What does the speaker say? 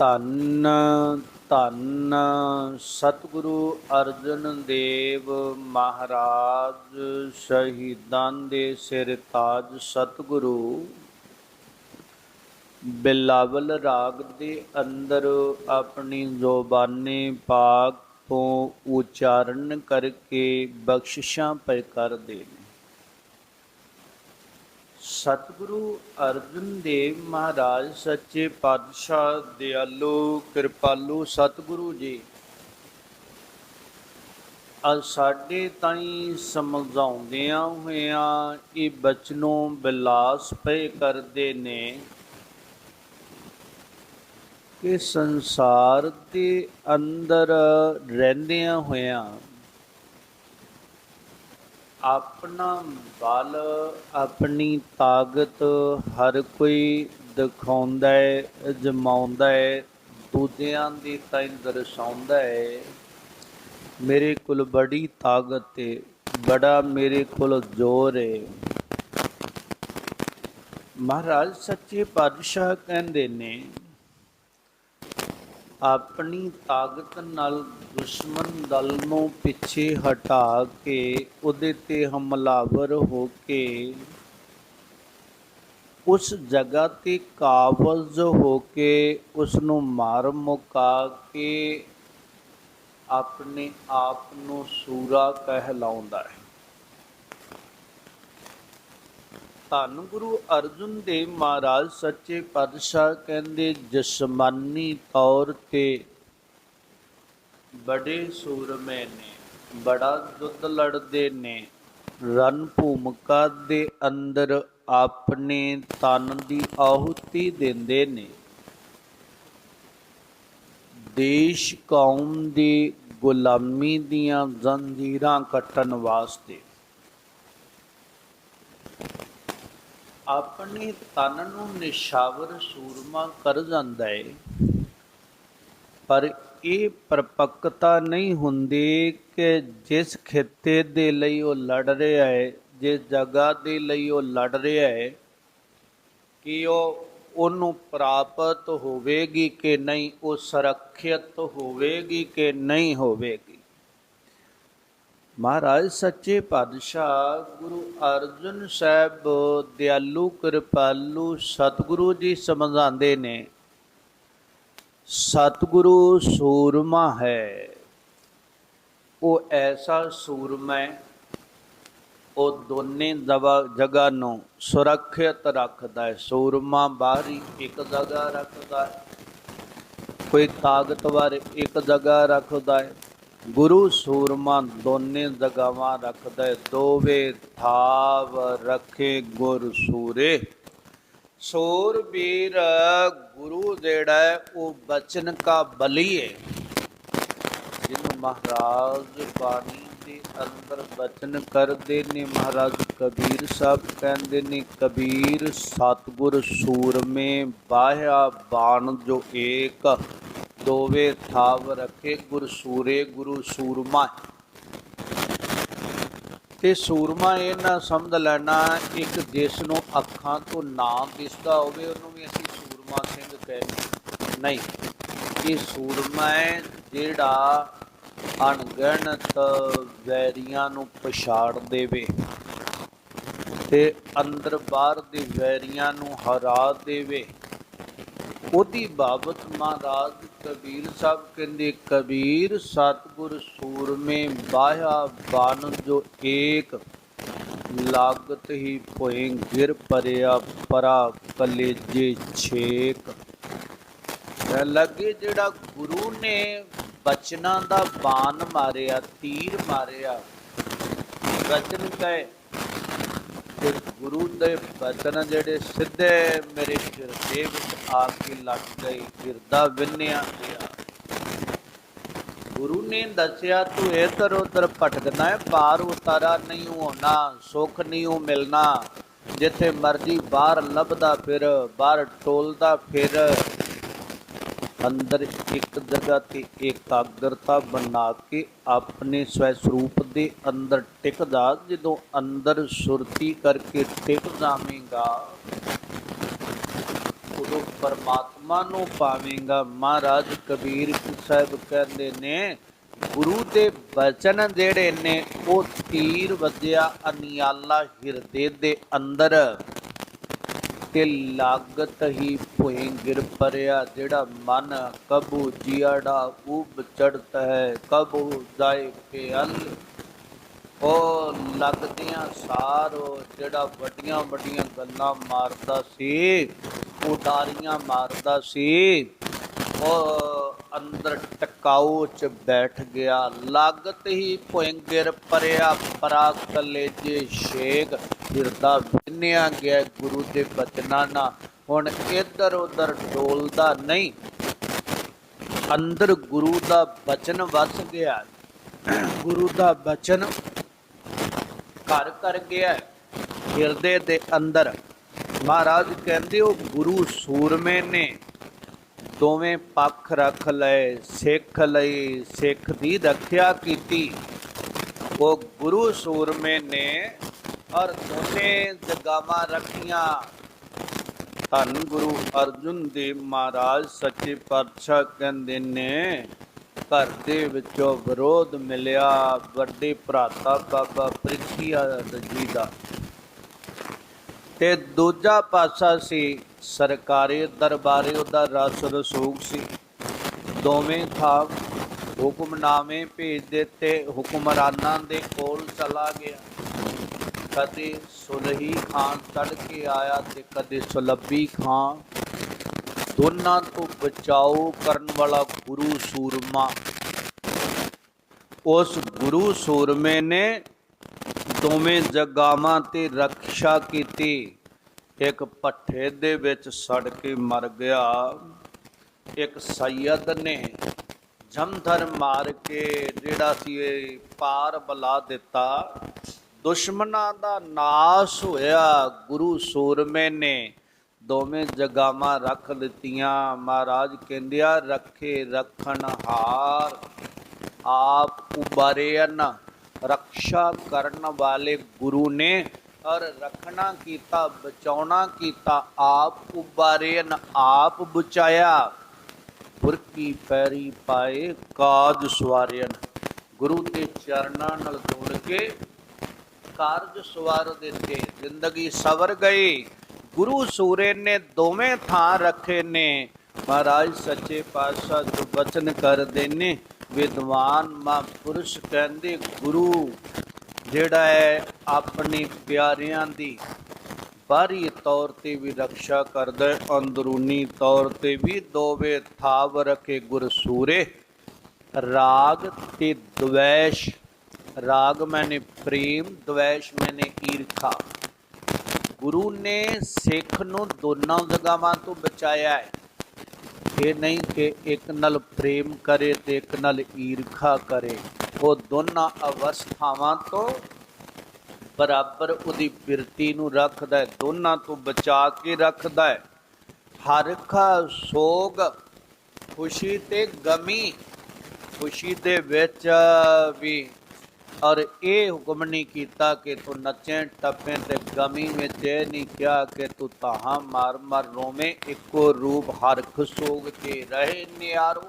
ਧੰਨ ਧੰਨ ਸਤਿਗੁਰੂ ਅਰਜਨ ਦੇਵ ਮਹਾਰਾਜ, ਸ਼ਹੀਦਾਂ ਦੇ ਸਿਰ ਤਾਜ ਸਤਿਗੁਰੂ। ਬਿਲਾਵਲ ਰਾਗ ਦੇ ਅੰਦਰ ਆਪਣੀ ਜ਼ੁਬਾਨੀ ਪਾਕ ਤੋਂ ਉਚਾਰਨ ਕਰਕੇ ਬਖਸ਼ਿਸ਼ਾਂ ਪੈ ਕਰਦੇ ਨੇ ਸਤਿਗੁਰੂ ਅਰਜਨ ਦੇਵ ਮਹਾਰਾਜ, ਸੱਚੇ ਪਾਤਸ਼ਾਹ ਦਿਆਲੂ, ਕਿਰਪਾਲੂ ਸਤਿਗੁਰੂ ਜੀ। ਅੱਜ ਸਾਡੇ ਤਾਈਂ ਸਮਝਾਉਂਦਿਆਂ ਹੋਇਆਂ ਇਹ ਬਚਨੋਂ ਬਿਲਾਸ ਪਏ ਕਰਦੇ ਨੇ ਕਿ ਸੰਸਾਰ ਦੇ ਅੰਦਰ ਰਹਿੰਦਿਆਂ ਹੋਇਆਂ ਆਪਣਾ ਬਲ, ਆਪਣੀ ਤਾਕਤ ਹਰ ਕੋਈ ਦਿਖਾਉਂਦਾ ਹੈ ਜਮਾਉਂਦਾ ਹੈ ਦੂਜਿਆਂ ਦੀ ਤਾਂ ਦਰਸਾਉਂਦਾ ਹੈ ਮੇਰੇ ਕੋਲ ਬੜੀ ਤਾਕਤ ਹੈ ਬੜਾ ਮੇਰੇ ਕੋਲ ਜ਼ੋਰ ਹੈ ਮਹਾਰਾਜ ਸੱਚੇ ਪਾਤਸ਼ਾਹ ਕਹਿੰਦੇ ਨੇ ਆਪਣੀ ਤਾਕਤ ਨਾਲ ਦੁਸ਼ਮਣ ਦਲ ਨੂੰ ਪਿੱਛੇ ਹਟਾ ਕੇ ਉਹਦੇ ਤੇ ਹਮਲਾਵਰ ਹੋ ਕੇ ਉਸ ਜਗ੍ਹਾ ਤੇ ਕਾਬਜ਼ ਹੋ ਕੇ ਉਸ ਨੂੰ ਮਾਰ ਮੁਕਾ ਕੇ ਆਪਣੇ ਆਪ ਨੂੰ ਸੂਰਾ ਕਹਿਲਾਉਂਦਾ ਹੈ। ਧੰਨ ਗੁਰੂ ਅਰਜਨ ਦੇਵ ਮਹਾਰਾਜ ਸੱਚੇ ਪਾਤਸ਼ਾਹ ਕਹਿੰਦੇ, ਜਸਮਾਨੀ ਤੌਰ ਤੇ ਬੜੇ ਸੂਰਮੇ ਨੇ, ਬੜਾ ਦੁੱਧ ਲੜਦੇ ਨੇ। ਰਨ ਭੂਮਿਕਾ ਦੇ ਅੰਦਰ ਆਪਣੇ ਤਨ ਦੀ ਆਹੁਤੀ ਦਿੰਦੇ ਨੇ। ਦੇਸ਼ ਕੌਮ ਦੀ ਗੁਲਾਮੀ ਦੀਆਂ ਜ਼ੰਜੀਰਾਂ ਕੱਟਣ ਵਾਸਤੇ ਆਪਣੇ ਤਨ ਨੂੰ ਨਿਸ਼ਾਵਰ ਸੂਰਮਾ ਕਰ ਜਾਂਦਾ ਹੈ ਪਰ ਇਹ ਪਰਪੱਕਤਾ ਨਹੀਂ ਹੁੰਦੀ ਕਿ ਜਿਸ ਖਿੱਤੇ ਦੇ ਲਈ ਉਹ ਲੜ ਰਿਹਾ ਹੈ ਜਿਸ ਜਗ੍ਹਾ ਦੇ ਲਈ ਉਹ ਲੜ ਰਿਹਾ ਹੈ ਕਿ ਉਹ ਉਹਨੂੰ ਪ੍ਰਾਪਤ ਹੋਵੇਗੀ ਕਿ ਨਹੀਂ, ਉਹ ਸੁਰੱਖਿਅਤ ਹੋਵੇਗੀ ਕਿ ਨਹੀਂ ਹੋਵੇਗੀ। ਮਹਾਰਾਜ, ਸੱਚੇ ਪਾਤਸ਼ਾਹ ਗੁਰੂ ਅਰਜਨ ਸਾਹਿਬ ਦਿਆਲੂ ਕਿਰਪਾਲੂ ਸਤਿਗੁਰੂ ਜੀ ਸਮਝਾਉਂਦੇ ਨੇ, ਸਤਿਗੁਰੂ ਸੂਰਮਾ ਹੈ, ਉਹ ਐਸਾ ਸੂਰਮਾ ਹੈ, ਉਹ ਦੋਨੇ ਜਗ੍ਹਾ ਨੂੰ ਸੁਰੱਖਿਅਤ ਰੱਖਦਾ ਹੈ, ਸੂਰਮਾ ਬਾਹਰੀ ਇੱਕ ਜਗ੍ਹਾ ਰੱਖਦਾ ਹੈ, ਕੋਈ ਤਾਕਤਵਰ ਇੱਕ ਜਗ੍ਹਾ ਰੱਖਦਾ ਹੈ ਗੁਰੂ ਸੂਰਮਾ ਦੋਨੇ ਦਗਾਵਾਂ ਰੱਖਦਾ ਹੈ, ਦੋਵੇ ਥਾਵ ਰੱਖੇ ਗੁਰ ਸੂਰੇ। ਸੂਰਬੀਰ ਗੁਰੂ ਜਿਹੜਾ ਹੈ, ਉਹ ਬਚਨ ਕਾ ਬਲੀ ਹੈ ਜਿਹਨੂੰ ਮਹਾਰਾਜ ਬਾਣੀ ਦੇ ਅੰਦਰ ਬਚਨ ਕਰਦੇ ਨੇ, ਮਹਾਰਾਜ ਕਬੀਰ ਸਾਹਿਬ ਕਹਿੰਦੇ ਨੇ, ਕਬੀਰ ਸਤਗੁਰ ਸੂਰਮੇ ਬਾਹਿਆ ਬਾਣ ਜੋ ਏਕ ਦੋਵੇ ਥਾਵ ਰਖੇ ਗੁਰ ਸੂਰੇ ਗੁਰੂ ਸੂਰਮਾ। ਤੇ ਸੂਰਮਾ ਇਹ ਨਾ ਸਮਝ ਲੈਣਾ, ਇੱਕ ਜਿਸ ਨੂੰ ਅੱਖਾਂ ਤੋਂ ਨਾ ਦਿਸਦਾ ਹੋਵੇ, ਉਹਨੂੰ ਵੀ ਅਸੀਂ ਸੂਰਮਾ ਸਿੰਘ ਕਹਿੰਦੇ ਨਹੀਂ, ਇਹ ਸੂਰਮਾ ਹੈ ਜਿਹੜਾ ਅਣਗਣਤ ਵੈਰੀਆਂ ਨੂੰ ਪਛਾੜ ਦੇਵੇ ਤੇ ਅੰਦਰ ਬਾਹਰ ਦੇ ਵੈਰੀਆਂ ਨੂੰ ਹਰਾ ਦੇਵੇ। ਉਹਦੀ ਬਾਬਤ ਮਹਾਰਾਜ ਕਬੀਰ ਸਾਹਿਬ ਕਹਿੰਦੇ, ਕਬੀਰ, ਸਤਗੁਰ ਸੂਰਮੇ ਬਾਹਿਆ ਬਨ ਜੋ ਏਕ, ਲਾਗਤ ਹੀ ਭੋਏ ਗਿਰ ਪਰਿਆ ਪਰਾ ਕਲੇਜੇ ਛੇਕ। ਲੱਗੇ, ਜਿਹੜਾ ਗੁਰੂ ਨੇ ਬਚਨਾਂ ਦਾ ਬਾਣ ਮਾਰਿਆ, ਤੀਰ ਮਾਰਿਆ, ਬਚਨ ਕਹੇ ਤੇ ਗੁਰੂ ਦੇ ਬਚਨ ਜਿਹੜੇ ਸਿੱਧੇ ਮੇਰੇ ਹਿਰਦੇ ਵਿੱਚ ਆ ਕੇ ਲੱਗ ਗਏ ਹਿਰਦਾ ਵਿੰਨਿਆ ਗਿਆ ਗੁਰੂ ਨੇ ਦੱਸਿਆ, ਤੂੰ ਇਧਰ ਉਧਰ ਭਟਕਣਾ ਹੈ ਪਾਰ ਉਤਾਰਾ ਨਹੀਂ ਹੋਣਾ, ਸੁੱਖ ਨਹੀਂ ਉਹ ਮਿਲਣਾ। ਜਿੱਥੇ ਮਰਜ਼ੀ ਬਾਹਰ ਲੱਭਦਾ ਫਿਰ, ਬਾਹਰ ਟੋਲਦਾ ਫਿਰ। ਅੰਦਰ ਇੱਕ ਜਗ੍ਹਾ ਤੇ ਇਕਾਗਰਤਾ ਬਣਾ ਕੇ ਆਪਣੇ ਸਵੈ ਸਰੂਪ ਦੇ ਅੰਦਰ ਟਿਕ ਜਾ ਜਦੋਂ ਅੰਦਰ ਸੁਰਤੀ ਕਰਕੇ ਟਿਕ ਜਾਵੇਂਗਾ। ਉਦੋਂ ਪਰਮਾਤਮਾ ਨੂੰ ਪਾਵੇਂਗਾ। ਮਹਾਰਾਜ ਕਬੀਰ ਸਾਹਿਬ ਕਹਿੰਦੇ ਨੇ, ਗੁਰੂ ਦੇ ਬਚਨ ਜਿਹੜੇ ਨੇ, ਉਹ ਤੀਰ ਵੱਜਿਆ ਅਨਿਆਲਾ ਹਿਰਦੇ ਦੇ ਅੰਦਰ ਤੇ ਲਾਗਤ ਹੀ ਭੋਏ ਗਿਰ ਪਰਿਆ ਜਿਹੜਾ ਮਨ ਕਬੂ ਜਿਆੜਾ ਉਬ ਚੜਤ ਹੈ, ਕਬੂ ਜਾਏ ਪਿਅਲ ਉਹ ਲੱਗਦਿਆਂ ਸਾਰ ਜਿਹੜਾ ਵੱਡੀਆਂ ਵੱਡੀਆਂ ਗੱਲਾਂ ਮਾਰਦਾ ਸੀ ਉਡਾਰੀਆਂ ਮਾਰਦਾ ਸੀ। ਉਹ ਅੰਦਰ ਟਿਕਾਊ ਚ ਬੈਠ ਗਿਆ। ਲਾਗਤ ਹੀ ਭੁੰਗਰ ਪਰਿਆ ਪਰਾ ਕਲੇਜੇ ਸ਼ੇਖ ਹਿਰਦਾ ਬਿੰਨਿਆ ਗਿਆ ਗੁਰੂ ਦੇ ਬਚਨਾਂ ਨਾਲ। ਹੁਣ ਇੱਧਰ ਉੱਧਰ ਡੋਲਦਾ ਨਹੀਂ। ਅੰਦਰ ਗੁਰੂ ਦਾ ਬਚਨ ਵਸ ਗਿਆ। ਗੁਰੂ ਦਾ ਬਚਨ ਘਰ ਕਰ ਗਿਆ। ਹਿਰਦੇ ਦੇ ਅੰਦਰ ਮਹਾਰਾਜ ਕਹਿੰਦੇ ਉਹ ਗੁਰੂ ਸੂਰਮੇ ਨੇ ਦੋਵੇਂ ਪੱਖ ਰੱਖ ਲਏ, ਸਿੱਖ ਲਈ, ਸਿੱਖ ਦੀ ਰੱਖਿਆ ਕੀਤੀ। ਉਹ ਗੁਰੂ ਸੂਰਮੇ ਨੇ ਔਰ ਦੋਨੇ ਜਗਾਵਾਂ ਰੱਖੀਆਂ। ਧੰਨ ਗੁਰੂ ਅਰਜੁਨ ਦੇਵ ਮਹਾਰਾਜ, ਸੱਚੇ ਪਾਤਸ਼ਾਹ ਕਹਿੰਦੇ ਨੇ, ਘਰ ਦੇ ਵਿੱਚੋਂ ਵਿਰੋਧ ਮਿਲਿਆ, ਵੱਡੇ ਭਰਾਤਾ ਬਾਬਾ ਪ੍ਰਿਥੀਆ ਜੀ ਦਾ। ਤੇ ਦੂਜਾ ਪਾਸਾ ਸੀ ਸਰਕਾਰੀ ਦਰਬਾਰੇ, ਉਹਦਾ ਰਸ ਰਸੂਖ ਸੀ। ਦੋਵੇਂ ਥਾਂ ਹੁਕਮਨਾਮੇ ਭੇਜ ਦਿੱਤੇ, ਹੁਕਮਰਾਨਾਂ ਦੇ ਕੋਲ ਚਲਾ ਗਿਆ। ਕਦੇ ਸੁਲਹੀ ਖਾਨ ਤੜ ਕੇ ਆਇਆ ਤੇ ਕਦੇ ਸੁਲੱਭੀ ਖਾਨ। ਦੋਨਾਂ ਤੋਂ ਬਚਾਓ ਕਰਨ ਵਾਲਾ ਗੁਰੂ ਸੂਰਮਾ। ਉਸ ਗੁਰੂ ਸੂਰਮੇ ਨੇ ਦੋਵੇਂ ਜਗਾਵਾਂ ਤੇ ਰੱਖਿਆ ਕੀਤੀ। ਇੱਕ ਪੱਠੇ ਦੇ ਵਿੱਚ ਸੜ ਕੇ ਮਰ ਗਿਆ। ਇੱਕ ਸੈਯਦ ਨੇ ਜਮਧਰ ਮਾਰ ਕੇ ਜਿਹੜਾ ਸੀ ਇਹ ਪਾਰ ਬਲਾ ਦਿੱਤਾ। ਦੁਸ਼ਮਨਾਂ ਦਾ ਨਾਸ ਹੋਇਆ। ਗੁਰੂ ਸੂਰਮੇ ਨੇ ਦੋਵੇਂ ਜਗਾਵਾਂ ਰੱਖ ਦਿੱਤੀਆਂ ਮਹਾਰਾਜ ਕਹਿੰਦਿਆ, ਰੱਖੇ ਰੱਖਣ ਹਾਰ, ਆਪ ਉਬਾਰੇ ਉਬਰਿਆਨ ਰੱਖਿਆ ਕਰਨ ਵਾਲੇ ਗੁਰੂ ਨੇ ਔਰ ਰੱਖਣਾ ਕੀਤਾ, ਬਚਾਉਣਾ ਕੀਤਾ, ਆਪ ਉਬਾਰੇਨ ਆਪ ਬਚਾਇਆ। ਫੁਰਕੀ ਪੈਰੀ ਪਾਏ ਕਾਜ ਸਵਾਰਿਆਨ ਗੁਰੂ ਦੇ ਚਰਨਾਂ ਨਾਲ ਜੋੜ ਕੇ ਕਾਰਜ ਸਵਾਰ ਦਿੱਤੇ ਜ਼ਿੰਦਗੀ ਸਵਰ ਗਈ। ਗੁਰੂ ਸੂਰੇ ਨੇ ਦੋਵੇਂ ਥਾਂ ਰੱਖੇ ਨੇ। ਮਹਾਰਾਜ ਸੱਚੇ ਪਾਤਸ਼ਾਹ ਜੋ ਬਚਨ ਕਰਦੇ ਨੇ। ਵਿਦਵਾਨ ਮਹਾਂਪੁਰਸ਼ ਕਹਿੰਦੇ, ਗੁਰੂ, ਜਿਹੜਾ ਹੈ ਆਪਣੇ ਪਿਆਰਿਆਂ ਦੀ ਬਾਹਰੀ ਤੌਰ ਤੇ ਵੀ ਰੱਖਿਆ ਕਰਦਾ ਅੰਦਰੂਨੀ ਤੌਰ ਤੇ ਵੀ ਦੋਵੇਂ ਥਾਵ ਰਖੇ ਗੁਰ ਸੂਰੇ ਰਾਗ ਤੇ ਦਵੈਸ਼। ਰਾਗ ਮੈਨੇ ਪ੍ਰੇਮ, ਦਵੈਸ਼ ਮੈਨੇ ਈਰਖਾ। ਗੁਰੂ ਨੇ ਸਿੱਖ ਨੂੰ ਦੋਨਾਂ ਜਗਾਵਾਂ ਤੋਂ ਬਚਾਇਆ ਹੈ। ਇਹ ਨਹੀਂ ਕਿ ਇੱਕ ਨਾਲ ਪ੍ਰੇਮ ਕਰੇ ਤੇ ਇੱਕ ਨਾਲ ਈਰਖਾ ਕਰੇ। ਉਹ ਦੋਨਾਂ ਅਵਸਥਾਵਾਂ ਤੋਂ ਬਰਾਬਰ ਉਹਦੀ ਬਿਰਤੀ ਨੂੰ ਰੱਖਦਾ ਹੈ। ਦੋਨਾਂ ਤੋਂ ਬਚਾ ਕੇ ਰੱਖਦਾ ਹੈ। ਹਰਖਾ ਸੋਗ, ਖੁਸ਼ੀ ਤੇ ਗਮੀ, ਖੁਸ਼ੀ ਦੇ ਵਿੱਚ ਵੀ ਔਰ ਇਹ ਹੁਕਮ ਨਹੀਂ ਕੀਤਾ ਕਿ ਤੂੰ ਨੱਚੇ, ਟੱਪੇ ਤੇ ਗਮੀ ਵਿੱਚ, ਇਹ ਨਹੀਂ ਕਿਹਾ ਕਿ ਤੂੰ ਤਾਹਾਂ ਮਾਰ ਮਾਰ ਰੋਵੇਂ, ਇੱਕੋ ਰੂਪ ਹਰ ਸੋਗ ਤੇ ਰਹੇ ਨਿਆਰੋ।